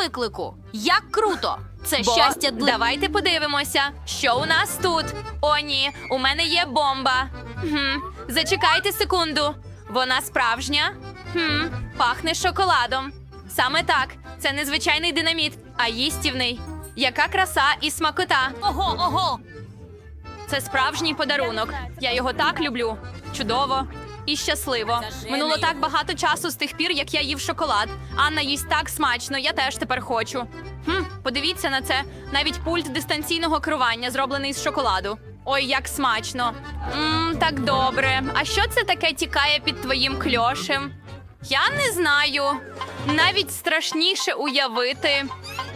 виклику. Як круто! Це Бо щастя для давайте подивимося, що у нас тут. О, ні, у мене є бомба. Хм, зачекайте секунду. Вона справжня. Хм, пахне шоколадом. Саме так, це не звичайний динаміт, а їстівний. Яка краса і смакота. Ого, ого! Це справжній подарунок. Я його так люблю. Чудово і щасливо. Минуло так багато часу з тих пір, як я їв шоколад. Анна їсть так смачно, я теж тепер хочу. Хм, подивіться на це. Навіть пульт дистанційного керування зроблений з шоколаду. Ой, як смачно. Мм, так добре. А що це таке тікає під твоїм кльошем? Я не знаю. Навіть страшніше уявити.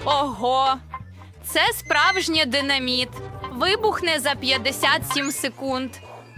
Ого, це справжнє динаміт. Вибухне за 57 секунд.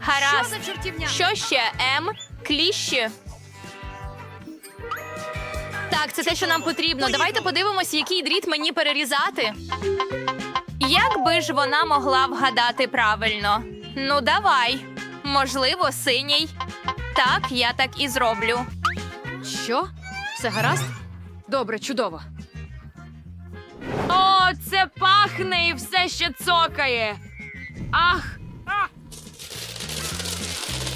Гаразд. чортівня? Що ще? М? Кліщі. Так, це те, що нам потрібно. Давайте подивимося, який дріт мені перерізати. Як би ж вона могла вгадати правильно? Ну, давай. Можливо, синій. Так, я так і зроблю. Що? Все гаразд? Добре, чудово. О, це пахне і все ще цокає. Ах,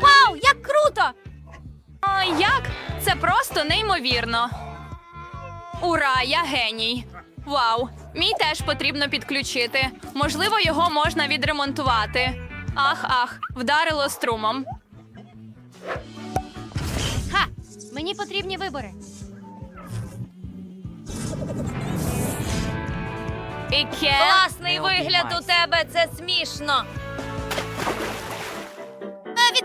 Вау, як круто! О, як? Це просто неймовірно. Ура, я геній. Вау, мій теж потрібно підключити. Можливо, його можна відремонтувати. Ах, ах, вдарило струмом. Ха! Мені потрібні вибори. Іке. Класний вигляд у тебе, це смішно.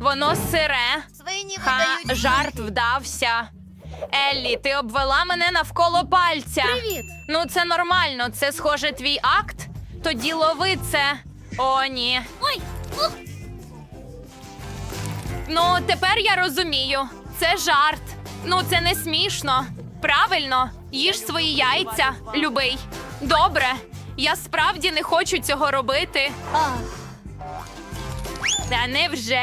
Воно сире. Свині Ха, видають. жарт вдався. Еллі, ти обвела мене навколо пальця. Привіт! Ну, це нормально, це схоже твій акт. Тоді лови це. О, ні. Ой! Ух! Ну, тепер я розумію. Це жарт. Ну, це не смішно. Правильно, їж свої яйця, любий. Добре. Я справді не хочу цього робити. А, Та невже?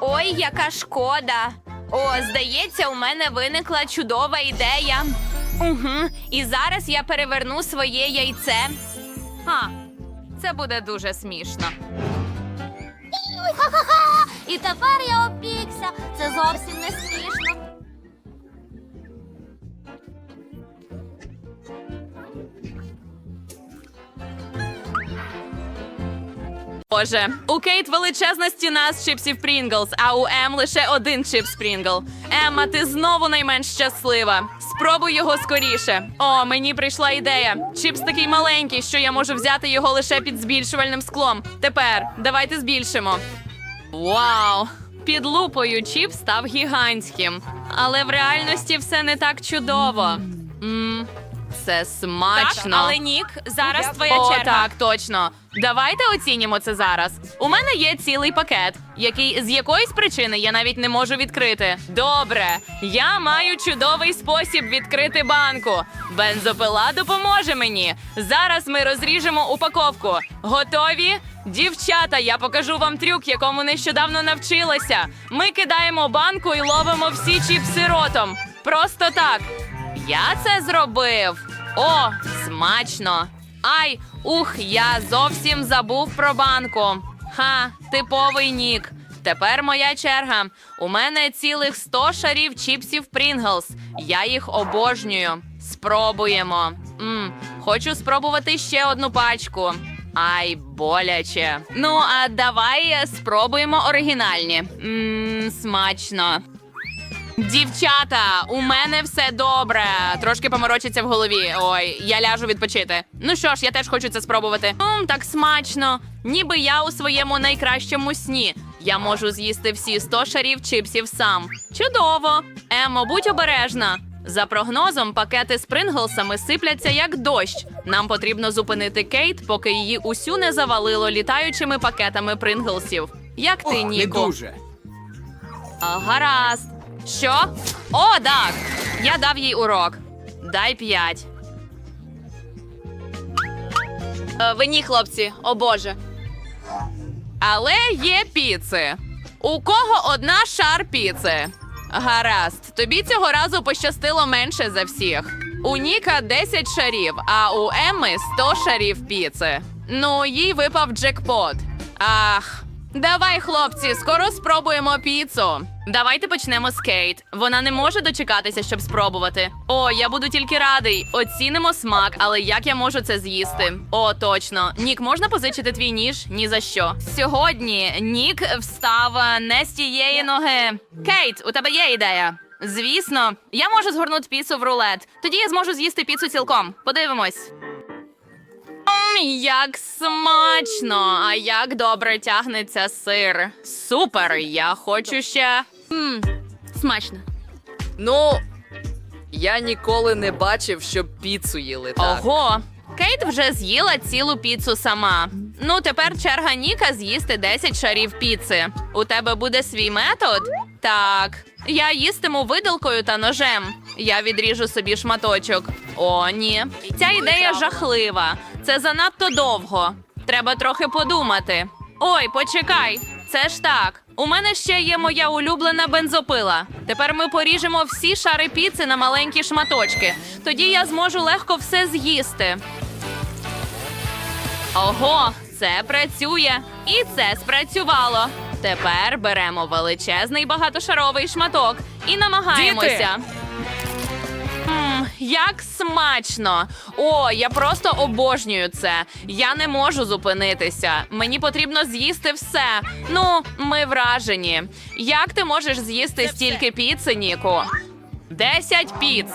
Ой, яка шкода. О, здається, у мене виникла чудова ідея. Угу. І зараз я переверну своє яйце. А, це буде дуже смішно. І тепер я опікся. Це зовсім не смішно. Боже, у Кейт величезна стіна з чипсів Прінглс, а у Ем лише один чипс Прінгл. Емма, ти знову найменш щаслива. Спробуй його скоріше. О, мені прийшла ідея. Чипс такий маленький, що я можу взяти його лише під збільшувальним склом. Тепер давайте збільшимо. Вау! Під лупою чіп став гігантським. Але в реальності все не так чудово. М, це смачно. Так, але Нік, зараз твоя О, черга. так, точно. Давайте оцінімо це зараз. У мене є цілий пакет, який з якоїсь причини я навіть не можу відкрити. Добре, я маю чудовий спосіб відкрити банку. Бензопила допоможе мені. Зараз ми розріжемо упаковку. Готові? Дівчата, я покажу вам трюк, якому нещодавно навчилася. Ми кидаємо банку і ловимо всі чіпси ротом. Просто так. Я це зробив. О, смачно. Ай, ух, я зовсім забув про банку. Ха, типовий нік. Тепер моя черга. У мене цілих 100 шарів чіпсів Прінглс. Я їх обожнюю. Спробуємо. м хочу спробувати ще одну пачку. Ай, боляче. Ну, а давай спробуємо оригінальні. Мм, смачно. Дівчата, у мене все добре. Трошки поморочиться в голові. Ой, я ляжу відпочити. Ну що ж, я теж хочу це спробувати. Мм, так смачно. Ніби я у своєму найкращому сні. Я можу з'їсти всі 100 шарів чипсів сам. Чудово. Емо, будь обережна. За прогнозом, пакети з принглсами сипляться як дощ. Нам потрібно зупинити Кейт, поки її усю не завалило літаючими пакетами принглсів. Як ти, Не Ніко? дуже. А, гаразд. Що? О, так. Я дав їй урок. Дай п'ять. Е, Ви ні, хлопці, о боже. Але є піци. У кого одна шар піци? Гаразд, тобі цього разу пощастило менше за всіх. У Ніка 10 шарів, а у Емми 100 шарів піци. Ну, їй випав джекпот. Ах, давай, хлопці, скоро спробуємо піцу. Давайте почнемо з Кейт. Вона не може дочекатися, щоб спробувати. О, я буду тільки радий. Оцінимо смак, але як я можу це з'їсти? О, точно. Нік, можна позичити твій ніж? Ні за що. Сьогодні Нік встав е, не з тієї ноги. Кейт, у тебе є ідея? Звісно, я можу згорнути піцу в рулет. Тоді я зможу з'їсти піцу цілком. Подивимось. М, Як смачно! А як добре тягнеться сир. Супер! Я хочу ще. Смачно. Ну, я ніколи не бачив, щоб піцу їли так. Ого! Кейт вже з'їла цілу піцу сама. Ну, тепер черга Ніка з'їсти 10 шарів піци. У тебе буде свій метод? Так. Я їстиму виделкою та ножем. Я відріжу собі шматочок. О, ні. Ця ідея жахлива. Це занадто довго. Треба трохи подумати. Ой, почекай. Це ж так. У мене ще є моя улюблена бензопила. Тепер ми поріжемо всі шари піци на маленькі шматочки. Тоді я зможу легко все з'їсти. Ого, це працює. І це спрацювало. Тепер беремо величезний багатошаровий шматок і намагаємося. М, як смачно! О, я просто обожнюю це. Я не можу зупинитися. Мені потрібно з'їсти все. Ну, ми вражені. Як ти можеш з'їсти стільки піци, Ніку? Десять піц.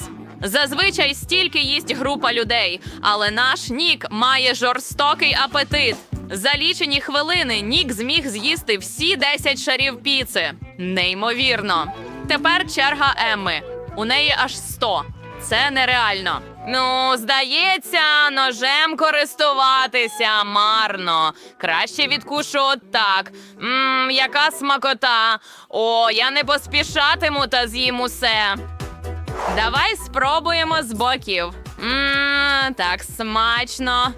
Зазвичай стільки їсть група людей, але наш Нік має жорстокий апетит. За лічені хвилини Нік зміг з'їсти всі 10 шарів піци. Неймовірно. Тепер черга Емми. У неї аж 100. Це нереально. Ну, здається, ножем користуватися марно. Краще відкушу отак. Мм, яка смакота. О, я не поспішатиму та з'їм усе. Давай спробуємо з боків. Мм, так смачно.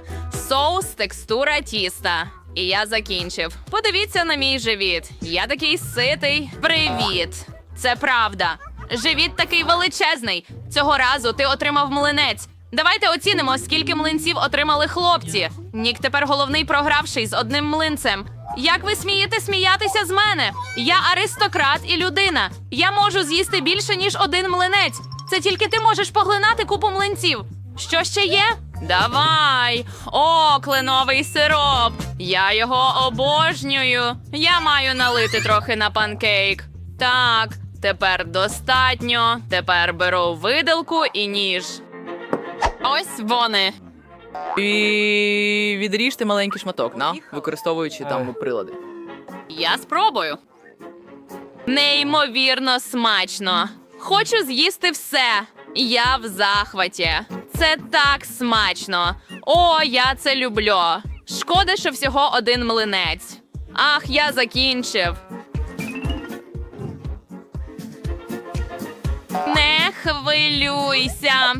Соус, текстура тіста. І я закінчив. Подивіться на мій живіт. Я такий ситий. Привіт. Це правда. Живіт такий величезний. Цього разу ти отримав млинець. Давайте оцінимо, скільки млинців отримали хлопці. Нік тепер головний програвший з одним млинцем. Як ви смієте сміятися з мене? Я аристократ і людина. Я можу з'їсти більше, ніж один млинець. Це тільки ти можеш поглинати купу млинців. Що ще є? Давай! О, кленовий сироп! Я його обожнюю. Я маю налити трохи на панкейк. Так, тепер достатньо. Тепер беру виделку і ніж. Ось вони. І відріжте маленький шматок, на, використовуючи там прилади. Я спробую. Неймовірно смачно. Хочу з'їсти все. Я в захваті. Це так смачно. О, я це люблю. Шкода, що всього один млинець. Ах, я закінчив. Не хвилюйся.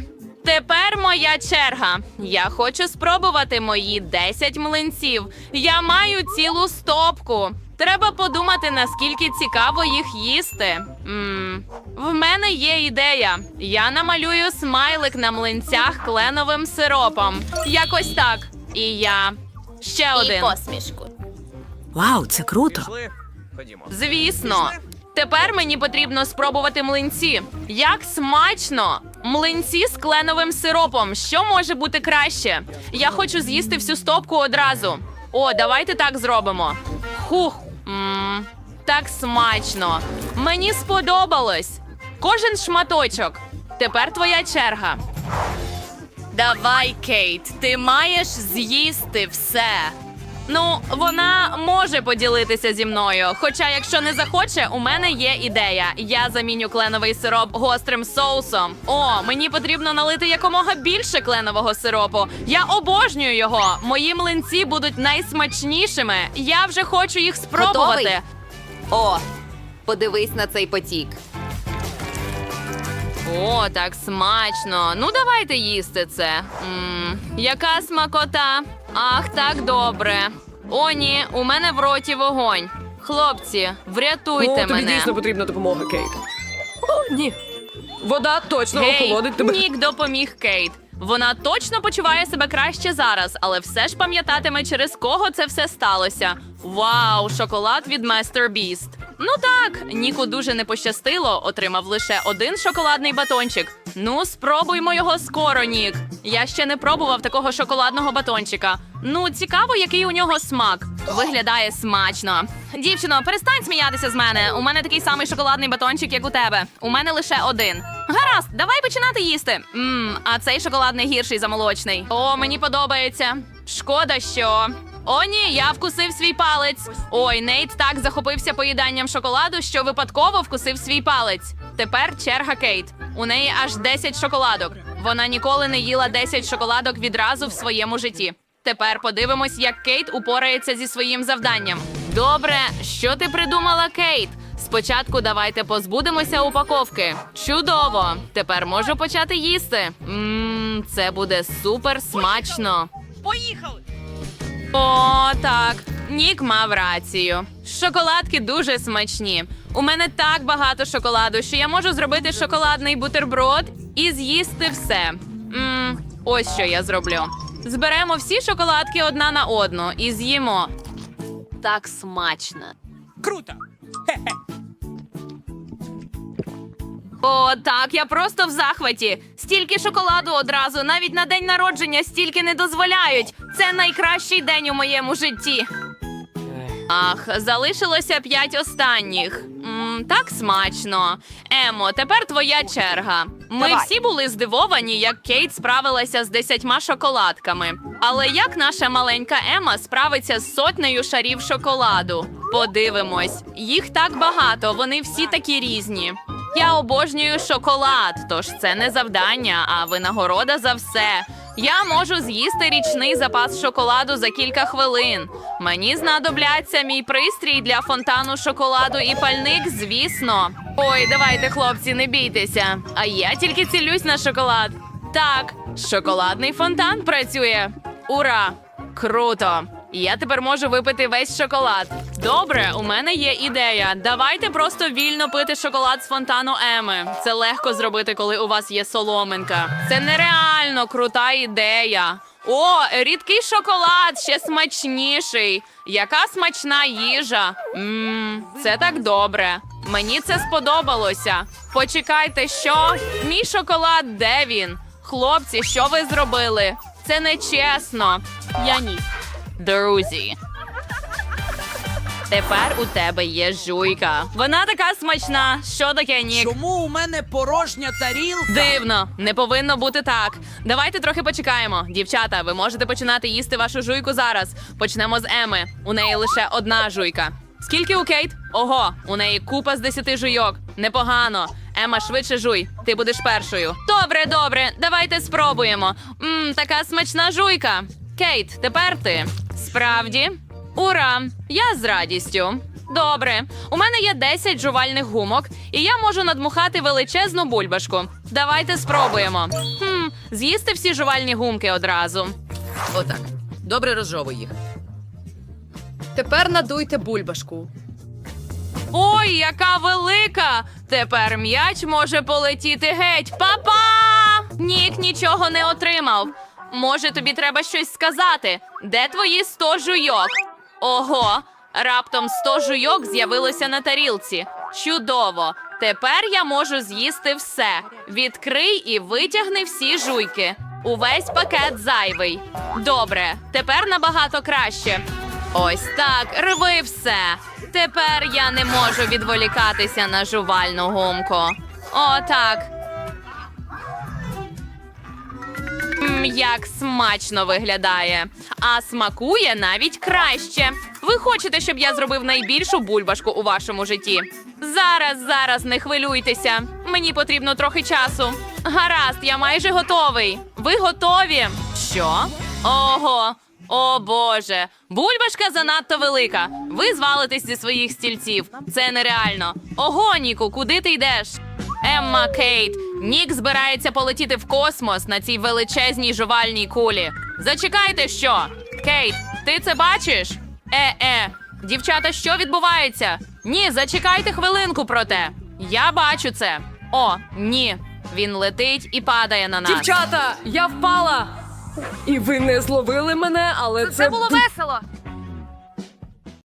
Тепер моя черга. Я хочу спробувати мої 10 млинців. Я маю цілу стопку. Треба подумати, наскільки цікаво їх їсти. м В мене є ідея. Я намалюю смайлик на млинцях кленовим сиропом. Якось так. І я. Ще один. посмішку. Вау, це круто! Звісно. Тепер мені потрібно спробувати млинці. Як смачно! Млинці з кленовим сиропом. Що може бути краще? Я хочу з'їсти всю стопку одразу. О, давайте так зробимо. Хух. м так смачно. Мені сподобалось. Кожен шматочок. Тепер твоя черга. Давай, Кейт, ти маєш з'їсти все. Ну, вона може поділитися зі мною. Хоча, якщо не захоче, у мене є ідея. Я заміню кленовий сироп гострим соусом. О, мені потрібно налити якомога більше кленового сиропу. Я обожнюю його. Мої млинці будуть найсмачнішими. Я вже хочу їх спробувати. О, подивись на цей потік. О, так смачно. Ну, давайте їсти це. м яка смакота. Ах, так добре. О, ні, у мене в роті вогонь. Хлопці, врятуйте О, тобі мене. дійсно потрібна допомога, Кейт. О, ні. Вода точно Гей, охолодить тебе. Нік допоміг Кейт. Вона точно почуває себе краще зараз, але все ж пам'ятатиме, через кого це все сталося. Вау, шоколад від Master Beast. Ну так, Ніку дуже не пощастило, отримав лише один шоколадний батончик. Ну, спробуймо його скоро, Нік. Я ще не пробував такого шоколадного батончика. Ну, цікаво, який у нього смак. Виглядає смачно. Дівчино, перестань сміятися з мене. У мене такий самий шоколадний батончик, як у тебе. У мене лише один. Гаразд, давай починати їсти. Мм, а цей шоколад не гірший за молочний. О, мені подобається. Шкода, що. О, ні, я вкусив свій палець. Ой, Нейт так захопився поїданням шоколаду, що випадково вкусив свій палець. Тепер черга Кейт. У неї аж 10 шоколадок. Вона ніколи не їла 10 шоколадок відразу в своєму житті. Тепер подивимось, як Кейт упорається зі своїм завданням. Добре, що ти придумала, Кейт? Спочатку давайте позбудемося упаковки. Чудово! Тепер можу почати їсти. Мм, це буде супер смачно. Поїхали! О, так. Нік мав рацію. Шоколадки дуже смачні. У мене так багато шоколаду, що я можу зробити шоколадний бутерброд і з'їсти все. Мм, ось що я зроблю. Зберемо всі шоколадки одна на одну і з'їмо. Так смачно. О, так, я просто в захваті. Стільки шоколаду одразу, навіть на день народження стільки не дозволяють. Це найкращий день у моєму житті. Ах, залишилося п'ять останніх. Так смачно. Емо, тепер твоя черга. Ми всі були здивовані, як Кейт справилася з десятьма шоколадками. Але як наша маленька Ема справиться з сотнею шарів шоколаду? Подивимось, їх так багато, вони всі такі різні. Я обожнюю шоколад, тож це не завдання, а винагорода за все. Я можу з'їсти річний запас шоколаду за кілька хвилин. Мені знадобляться мій пристрій для фонтану шоколаду і пальник, звісно. Ой, давайте, хлопці, не бійтеся. А я тільки цілюсь на шоколад. Так, шоколадний фонтан працює. Ура! Круто! Я тепер можу випити весь шоколад. Добре, у мене є ідея. Давайте просто вільно пити шоколад з фонтану Еми. Це легко зробити, коли у вас є соломинка. Це нереально крута ідея. О, рідкий шоколад ще смачніший. Яка смачна їжа. Мм, це так добре. Мені це сподобалося. Почекайте, що? Мій шоколад, де він? Хлопці, що ви зробили? Це нечесно. Я ні. Друзі. Тепер у тебе є жуйка. Вона така смачна. Що таке, Нік? Чому у мене порожня тарілка? Дивно, не повинно бути так. Давайте трохи почекаємо. Дівчата, ви можете починати їсти вашу жуйку зараз. Почнемо з Еми. У неї лише одна жуйка. Скільки у Кейт? Ого, у неї купа з десяти жуйок. Непогано. Ема, швидше жуй. Ти будеш першою. Добре, добре, давайте спробуємо. Мм, така смачна жуйка. Кейт, тепер ти. Справді? Ура! Я з радістю. Добре, у мене є 10 жувальних гумок, і я можу надмухати величезну бульбашку. Давайте спробуємо. Хм, з'їсти всі жувальні гумки одразу. Отак. Добре розжовуй їх. Тепер надуйте бульбашку. Ой, яка велика! Тепер м'яч може полетіти геть. Па-па! Нік нічого не отримав. Може, тобі треба щось сказати? Де твої 100 жуйок? Ого, раптом 100 жуйок з'явилося на тарілці. Чудово! Тепер я можу з'їсти все. Відкрий і витягни всі жуйки. Увесь пакет зайвий. Добре, тепер набагато краще. Ось так, рви все. Тепер я не можу відволікатися на жувальну гумку. О, так. Як смачно виглядає. а смакує навіть краще. Ви хочете, щоб я зробив найбільшу бульбашку у вашому житті? Зараз, зараз не хвилюйтеся. Мені потрібно трохи часу. Гаразд, я майже готовий. Ви готові? Що? Ого. О Боже, бульбашка занадто велика. Ви звалитесь зі своїх стільців. Це нереально. Ого, Ніку, куди ти йдеш? Емма Кейт, Нік збирається полетіти в космос на цій величезній жувальній кулі. Зачекайте, що? Кейт, ти це бачиш? Е-е, дівчата, що відбувається? Ні, зачекайте хвилинку проте. Я бачу це. О, ні. Він летить і падає на нас. Дівчата, я впала! І ви не зловили мене, але це, Це було весело.